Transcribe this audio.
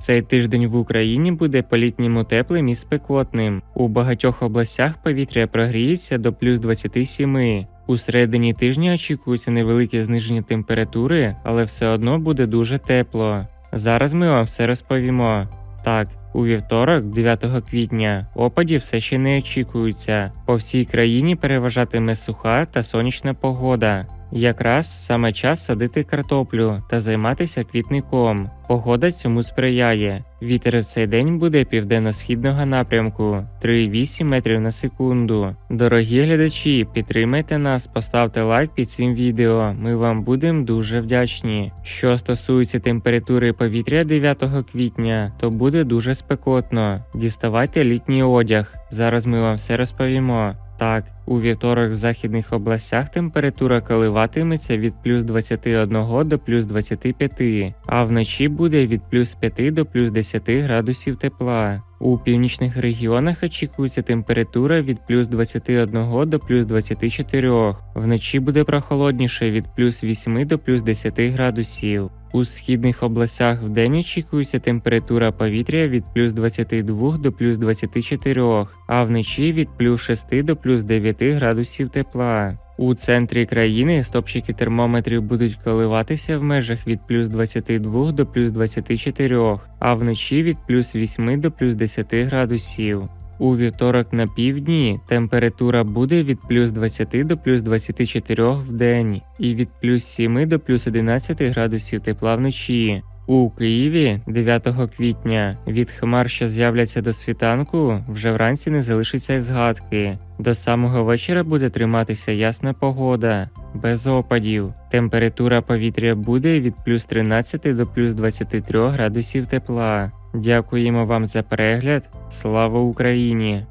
Цей тиждень в Україні буде по-літньому теплим і спекотним. У багатьох областях повітря прогріється до плюс 27. У середині тижня очікується невелике зниження температури, але все одно буде дуже тепло. Зараз ми вам все розповімо. Так, у вівторок, 9 квітня, опадів все ще не очікується. По всій країні переважатиме суха та сонячна погода. Якраз саме час садити картоплю та займатися квітником. Погода цьому сприяє. Вітер в цей день буде південно-східного напрямку 3,8 метрів на секунду. Дорогі глядачі, підтримайте нас, поставте лайк під цим відео. Ми вам будемо дуже вдячні. Що стосується температури повітря 9 квітня, то буде дуже спекотно. Діставайте літній одяг. Зараз ми вам все розповімо. Так, у вівторок в західних областях температура коливатиметься від плюс 21 до плюс 25, а вночі буде від плюс 5 до плюс 10 градусів тепла. У північних регіонах очікується температура від плюс 21 до плюс 24. Вночі буде прохолодніше від плюс 8 до плюс 10 градусів. У східних областях вдень очікується температура повітря від плюс 22 до плюс 24, а вночі від плюс 6 до плюс 9 градусів тепла. У центрі країни стопчики термометрів будуть коливатися в межах від плюс 22 до плюс 24, а вночі від плюс 8 до плюс 10 градусів. У вівторок на півдні температура буде від плюс 20 до плюс 24 в день і від плюс 7 до плюс 11 градусів тепла вночі. У Києві 9 квітня від хмар, що з'являться до світанку, вже вранці не залишиться згадки. До самого вечора буде триматися ясна погода, без опадів. Температура повітря буде від плюс 13 до плюс 23 градусів тепла. Дякуємо вам за перегляд. Слава Україні!